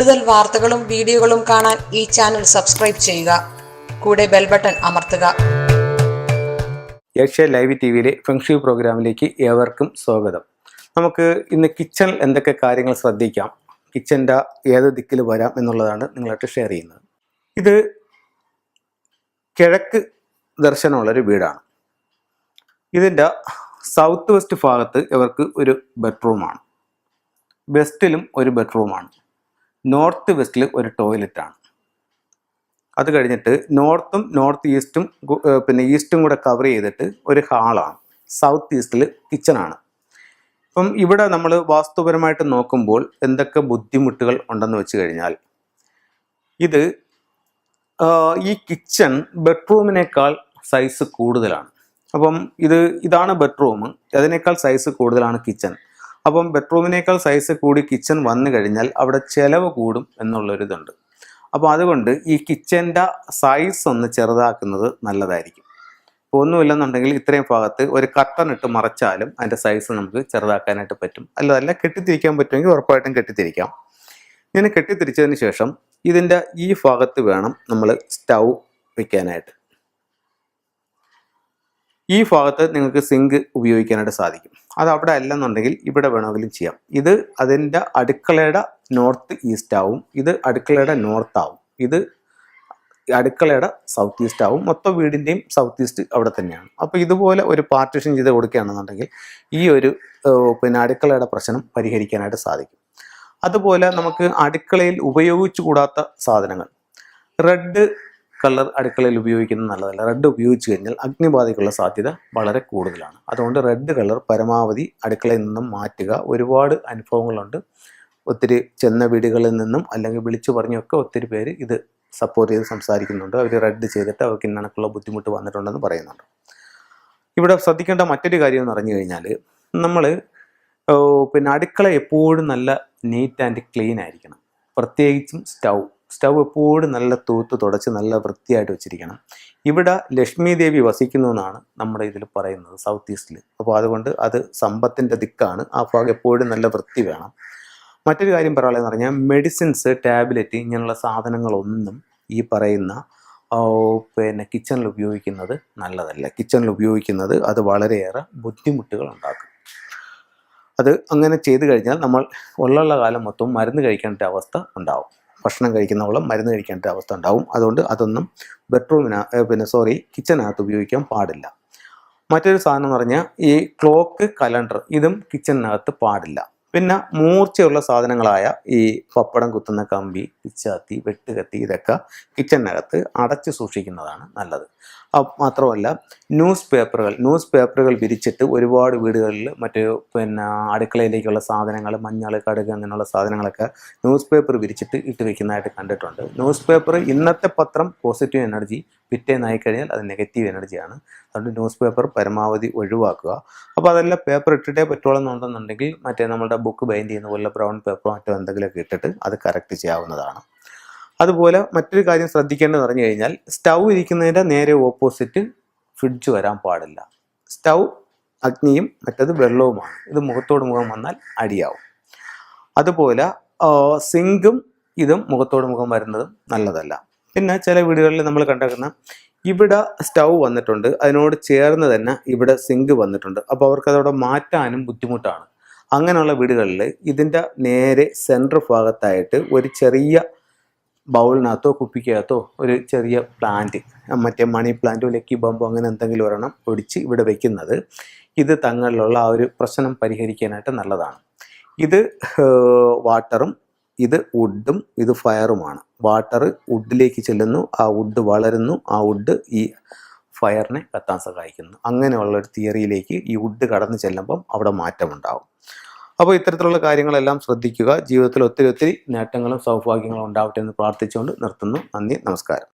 കൂടുതൽ വാർത്തകളും വീഡിയോകളും കാണാൻ ഈ ചാനൽ സബ്സ്ക്രൈബ് ചെയ്യുക. കൂടെ ബെൽ ബട്ടൺ അമർത്തുക. ഏഷ്യ ലൈവ് ടി വിയിലെ ഫെങ്ഷി പ്രോഗ്രാമിലേക്ക് ഏവർക്കും സ്വാഗതം. നമുക്ക് ഇന്ന് കിച്ചണിൽ എന്തൊക്കെ കാര്യങ്ങൾ ശ്രദ്ധിക്കാം കിച്ചന്റെ ഏത് ദിക്കിൽ വരാം എന്നുള്ളതാണ് നിങ്ങളായിട്ട് ഷെയർ ചെയ്യുന്നത്. ഇത് കിഴക്ക് ദർശനമുള്ളൊരു വീടാണ്. ഇതിന്റെ സൗത്ത് വെസ്റ്റ് ഭാഗത്ത് ഇവർക്ക് ഒരു ബെഡ്റൂമാണ്. വെസ്റ്റിലും ഒരു ബെഡ്റൂമാണ്. നോർത്ത് വെസ്റ്റിൽ ഒരു ടോയ്ലറ്റാണ്. അത് കഴിഞ്ഞിട്ട് നോർത്തും നോർത്ത് ഈസ്റ്റും പിന്നെ ഈസ്റ്റും കൂടെ കവർ ചെയ്തിട്ട് ഒരു ഹാളാണ്. സൗത്ത് ഈസ്റ്റിൽ കിച്ചണാണ്. ഇപ്പം ഇവിടെ നമ്മൾ വാസ്തുപരമായിട്ട് നോക്കുമ്പോൾ എന്തൊക്കെ ബുദ്ധിമുട്ടുകൾ ഉണ്ടെന്ന് വെച്ച് കഴിഞ്ഞാൽ ഇത് ഈ കിച്ചൺ ബെഡ്റൂമിനേക്കാൾ സൈസ് കൂടുതലാണ്. അപ്പം ഇത് ഇതാണ് ബെഡ്റൂം. അതിനേക്കാൾ സൈസ് കൂടുതലാണ് കിച്ചൺ. അപ്പം ബെഡ്റൂമിനേക്കാൾ സൈസ് കൂടി കിച്ചൺ വന്നു കഴിഞ്ഞാൽ അവിടെ ചിലവ് കൂടും എന്നുള്ളൊരിതുണ്ട്. അപ്പോൾ അതുകൊണ്ട് ഈ കിച്ചന്റെ സൈസ് ഒന്ന് ചെറുതാക്കുന്നത് നല്ലതായിരിക്കും. ഇപ്പോൾ ഒന്നുമില്ലെന്നുണ്ടെങ്കിൽ ഇത്രയും ഭാഗത്ത് ഒരു കട്ടൺ ഇട്ട് മറച്ചാലും അതിന്റെ സൈസ് നമുക്ക് ചെറുതാക്കാനായിട്ട് പറ്റും. അല്ലതല്ല കെട്ടിത്തിരിക്കാൻ പറ്റുമെങ്കിൽ ഉറപ്പായിട്ടും കെട്ടിത്തിരിക്കാം. ഇങ്ങനെ കെട്ടിത്തിരിച്ചതിന് ശേഷം ഇതിന്റെ ഈ ഭാഗത്ത് വേണം നമ്മൾ സ്റ്റൗ വെക്കാനായിട്ട്. ഈ ഭാഗത്ത് നിങ്ങൾക്ക് സിങ്ക് ഉപയോഗിക്കാനായിട്ട് സാധിക്കും. അത് അവിടെ അല്ലെന്നുണ്ടെങ്കിൽ ഇവിടെ വേണമെങ്കിലും ചെയ്യാം. ഇത് അതിന്റെ അടുക്കളയുടെ നോർത്ത് ഈസ്റ്റ് ആവും. ഇത് അടുക്കളയുടെ നോർത്ത് ആവും. ഇത് അടുക്കളയുടെ സൗത്ത് ഈസ്റ്റ് ആവും. മൊത്തം വീടിന്റെയും സൗത്ത് ഈസ്റ്റ് അവിടെ തന്നെയാണ്. അപ്പോൾ ഇതുപോലെ ഒരു പാർട്ടിഷൻ ചെയ്ത് കൊടുക്കുകയാണെന്നുണ്ടെങ്കിൽ ഈ ഒരു പിന്നെ അടുക്കളയുടെ പ്രശ്നം പരിഹരിക്കാനായിട്ട് സാധിക്കും. അതുപോലെ നമുക്ക് അടുക്കളയിൽ ഉപയോഗിച്ചു കൂടാത്ത സാധനങ്ങൾ. റെഡ് കളർ അടുക്കളയിൽ ഉപയോഗിക്കുന്നത് നല്ലതല്ല. റെഡ് ഉപയോഗിച്ച് കഴിഞ്ഞാൽ അഗ്നിബാധയ്ക്കുള്ള സാധ്യത വളരെ കൂടുതലാണ്. അതുകൊണ്ട് റെഡ് കളർ പരമാവധി അടുക്കളയിൽ നിന്നും മാറ്റുക. ഒരുപാട് അനുഭവങ്ങളുണ്ട്. ഒത്തിരി ചെന്ന വീടുകളിൽ നിന്നും അല്ലെങ്കിൽ വിളിച്ചു പറഞ്ഞൊക്കെ ഒത്തിരി പേര് ഇത് സപ്പോർട്ട് ചെയ്ത് സംസാരിക്കുന്നുണ്ട്. അവർ റെഡ് ചെയ്തിട്ട് അവർക്ക് ഇന്നണക്കുള്ള ബുദ്ധിമുട്ട് വന്നിട്ടുണ്ടെന്ന് പറയുന്നുണ്ട്. ഇവിടെ ശ്രദ്ധിക്കേണ്ട മറ്റൊരു കാര്യം എന്ന് പറഞ്ഞു കഴിഞ്ഞാൽ നമ്മൾ പിന്നെ അടുക്കള എപ്പോഴും നല്ല നീറ്റ് ആൻഡ് ക്ലീൻ ആയിരിക്കണം. പ്രത്യേകിച്ചും സ്റ്റൗ. സ്റ്റൗ എപ്പോഴും നല്ല തൂത്ത് തുടച്ച് നല്ല വൃത്തിയായിട്ട് വെച്ചിരിക്കണം. ഇവിടെ ലക്ഷ്മി ദേവി വസിക്കുന്നു എന്നാണ് നമ്മുടെ ഇതിൽ പറയുന്നത് സൗത്ത് ഈസ്റ്റിൽ അപ്പോൾ അതുകൊണ്ട് അത് സമ്പത്തിന്റെ ദിക്കാണ്. ആ ഭാഗം എപ്പോഴും നല്ല വൃത്തി വേണം. മറ്റൊരു കാര്യം പറയാനുള്ളതെന്ന് പറഞ്ഞാൽ മെഡിസിൻസ് ടാബ്ലറ്റ് ഇങ്ങനെയുള്ള സാധനങ്ങളൊന്നും ഈ പറയുന്ന പിന്നെ കിച്ചണിൽ ഉപയോഗിക്കുന്നത് നല്ലതല്ല. കിച്ചണിൽ ഉപയോഗിക്കുന്നത് അത് വളരെയേറെ ബുദ്ധിമുട്ടുകൾ ഉണ്ടാക്കും. അത് അങ്ങനെ ചെയ്തു കഴിഞ്ഞാൽ നമ്മൾ ഉള്ള കാലം മൊത്തം മരുന്ന് കഴിക്കേണ്ട അവസ്ഥ ഉണ്ടാവും. ഭക്ഷണം കഴിക്കുന്നവളും മരുന്ന് കഴിക്കേണ്ട അവസ്ഥ ഉണ്ടാവും. അതുകൊണ്ട് അതൊന്നും ബെഡ്റൂമിന പിന്നെ സോറി കിച്ചനകത്ത് ഉപയോഗിക്കാൻ പാടില്ല. മറ്റൊരു സാധനം എന്ന് പറഞ്ഞാൽ ഈ ക്ലോക്ക് കലണ്ടർ ഇതും കിച്ചണിനകത്ത് പാടില്ല. പിന്നെ മൂർച്ചയുള്ള സാധനങ്ങളായ ഈ പപ്പടം കുത്തുന്ന കമ്പി പിച്ചാത്തി വെട്ടുകത്തി ഇതൊക്കെ കിച്ചണിനകത്ത് അടച്ച് സൂക്ഷിക്കുന്നതാണ് നല്ലത്. മാത്രമല്ല ന്യൂസ് പേപ്പറുകൾ ന്യൂസ് പേപ്പറുകൾ വിരിച്ചിട്ട് ഒരുപാട് വീടുകളിൽ മറ്റ് പിന്നെ അടുക്കളയിലേക്കുള്ള സാധനങ്ങൾ മഞ്ഞൾ കടുക് അങ്ങനെയുള്ള സാധനങ്ങളൊക്കെ ന്യൂസ് പേപ്പർ വിരിച്ചിട്ട് ഇട്ട് വയ്ക്കുന്നതായിട്ട് കണ്ടിട്ടുണ്ട്. ന്യൂസ് പേപ്പർ ഇന്നത്തെ പത്രം പോസിറ്റീവ് എനർജി പിറ്റേന്നായി കഴിഞ്ഞാൽ അത് നെഗറ്റീവ് എനർജിയാണ് അതുകൊണ്ട് ന്യൂസ് പേപ്പർ പരമാവധി ഒഴിവാക്കുക. അപ്പോൾ അതെല്ലാം പേപ്പർ ഇട്ടിട്ടേ പറ്റുള്ളൂന്നുണ്ടെന്നുണ്ടെങ്കിൽ മറ്റേ നമ്മുടെ ബുക്ക് ബൈൻഡ് ചെയ്യുന്ന പോലെ ബ്രൗൺ പേപ്പറോ മറ്റോ എന്തെങ്കിലുമൊക്കെ ഇട്ടിട്ട് അത് കറക്റ്റ് ചെയ്യാവുന്നതാണ്. അതുപോലെ മറ്റൊരു കാര്യം ശ്രദ്ധിക്കേണ്ടതെന്ന് പറഞ്ഞു കഴിഞ്ഞാൽ സ്റ്റൗ ഇരിക്കുന്നതിന്റെ നേരെ ഓപ്പോസിറ്റ് ഫ്രിഡ്ജ് വരാൻ പാടില്ല. സ്റ്റൗ അഗ്നിയും മറ്റത് വെള്ളവുമാണ്. ഇത് മുഖത്തോട് മുഖം വന്നാൽ അടിയാവും. അതുപോലെ സിങ്കും ഇതും മുഖത്തോട് മുഖം വരുന്നതും നല്ലതല്ല. പിന്നെ ചില വീടുകളിൽ നമ്മൾ കണ്ടേക്കുന്ന ഇവിടെ സ്റ്റൗ വന്നിട്ടുണ്ട്. അതിനോട് ചേർന്ന് തന്നെ ഇവിടെ സിങ്ക് വന്നിട്ടുണ്ട്. അപ്പോൾ അവർക്ക് അതവിടെ മാറ്റാനും ബുദ്ധിമുട്ടാണ്. അങ്ങനെയുള്ള വീടുകളിൽ ഇതിന്റെ നേരെ സെന്റർ ഭാഗത്തായിട്ട് ഒരു ചെറിയ ബൗളിനകത്തോ കുപ്പിക്കകത്തോ ഒരു ചെറിയ പ്ലാന്റ് മറ്റേ മണി പ്ലാന്റോ ലക്കി ബോംബോ അങ്ങനെ എന്തെങ്കിലും ഒരെണ്ണം ഒടിച്ച് ഇവിടെ വെക്കുന്നത് ഇത് തങ്ങളിലുള്ള ആ ഒരു പ്രശ്നം പരിഹരിക്കാനായിട്ട് നല്ലതാണ്. ഇത് വാട്ടറും ഇത് വുഡും ഇത് ഫയറുമാണ് വാട്ടർ വുഡിലേക്ക് ചെല്ലുന്നു ആ വുഡ് വളരുന്നു ആ വുഡ് ഈ ഫയറിനെ കത്താൻ സഹായിക്കുന്നു. അങ്ങനെയുള്ള ഒരു തിയറിയിലേക്ക് ഈ വുഡ് കടന്നു ചെല്ലുമ്പം അവിടെ മാറ്റമുണ്ടാവും. അപ്പോൾ ഇത്തരത്തിലുള്ള കാര്യങ്ങളെല്ലാം ശ്രദ്ധിക്കുക. ജീവിതത്തിൽ ഒത്തിരി ഒത്തിരി നേട്ടങ്ങളും സൗഭാഗ്യങ്ങളും ഉണ്ടാവട്ടെ എന്ന് പ്രാർത്ഥിച്ചുകൊണ്ട് നിർത്തുന്നു. നന്ദി നമസ്കാരം.